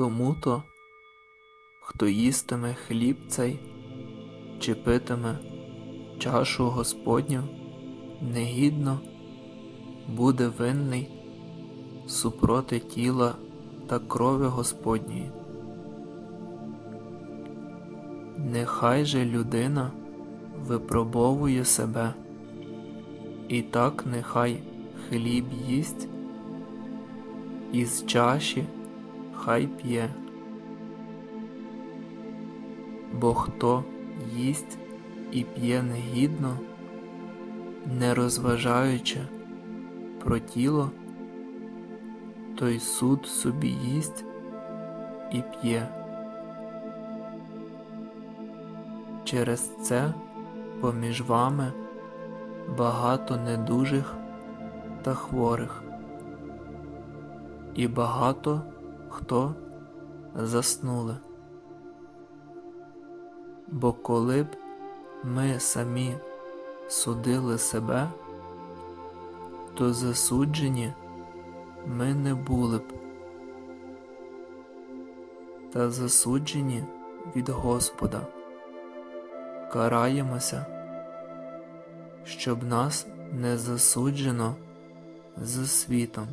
Тому то, хто їстиме хліб цей, чи питиме чашу Господню, негідно буде винний супроти тіла та крові Господньої. Нехай же людина випробовує себе, і так нехай хліб їсть, із чаші хай п'є. Бо хто їсть і п'є негідно, не розважаючи про тіло, той суд собі їсть і п'є. Через це поміж вами багато недужих та хворих, і багато хто заснули. Бо коли б ми самі судили себе, то засуджені ми не були б, та засуджені від Господа. Караємося, щоб нас не засуджено з світом.